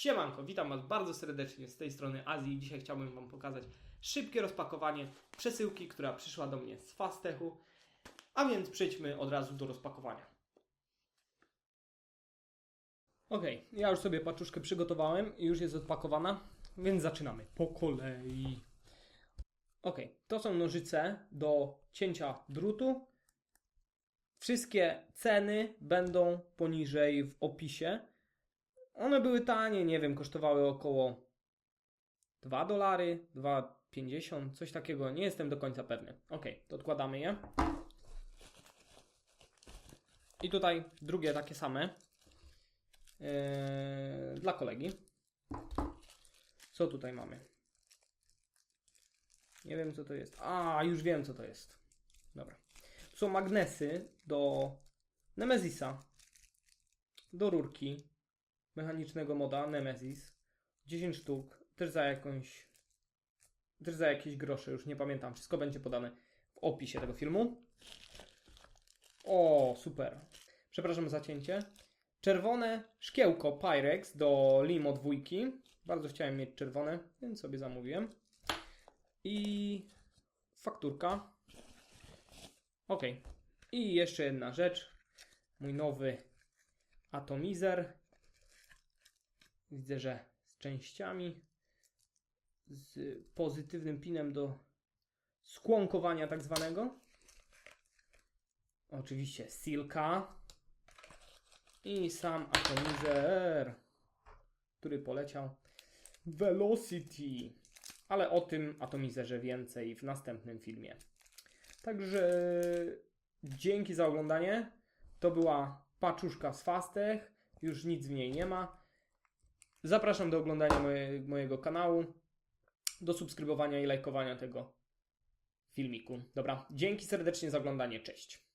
Siemanko, witam Was bardzo serdecznie z tej strony Azji. Dzisiaj chciałbym Wam pokazać szybkie rozpakowanie przesyłki, która przyszła do mnie z Fastechu. A więc przejdźmy od razu do rozpakowania. Ok, ja już sobie paczuszkę przygotowałem i już jest odpakowana, więc zaczynamy po kolei. Ok, to są nożyce do cięcia drutu. Wszystkie ceny będą poniżej w opisie. One były tanie, nie wiem, kosztowały około 2 dolary, 2,50, coś takiego. Nie jestem do końca pewny. Ok, to odkładamy je. I tutaj drugie takie same yy, dla kolegi. Co tutaj mamy? Nie wiem, co to jest. A, już wiem, co to jest. Dobra. Są magnesy do Nemezisa, do rurki mechanicznego moda Nemesis. 10 sztuk, też za jakąś, też za jakieś grosze, już nie pamiętam. Wszystko będzie podane w opisie tego filmu. O, super. Przepraszam za cięcie. Czerwone szkiełko Pyrex do Limo dwójki. Bardzo chciałem mieć czerwone, więc sobie zamówiłem. I fakturka. Ok. I jeszcze jedna rzecz. Mój nowy atomizer. Widzę, że z częściami. Z pozytywnym pinem do skłonkowania tak zwanego. Oczywiście silka. I sam atomizer, który poleciał. Velocity. Ale o tym atomizerze więcej w następnym filmie. Także dzięki za oglądanie. To była paczuszka z Fastech. Już nic w niej nie ma. Zapraszam do oglądania moje, mojego kanału, do subskrybowania i lajkowania tego filmiku. Dobra, dzięki serdecznie za oglądanie. Cześć.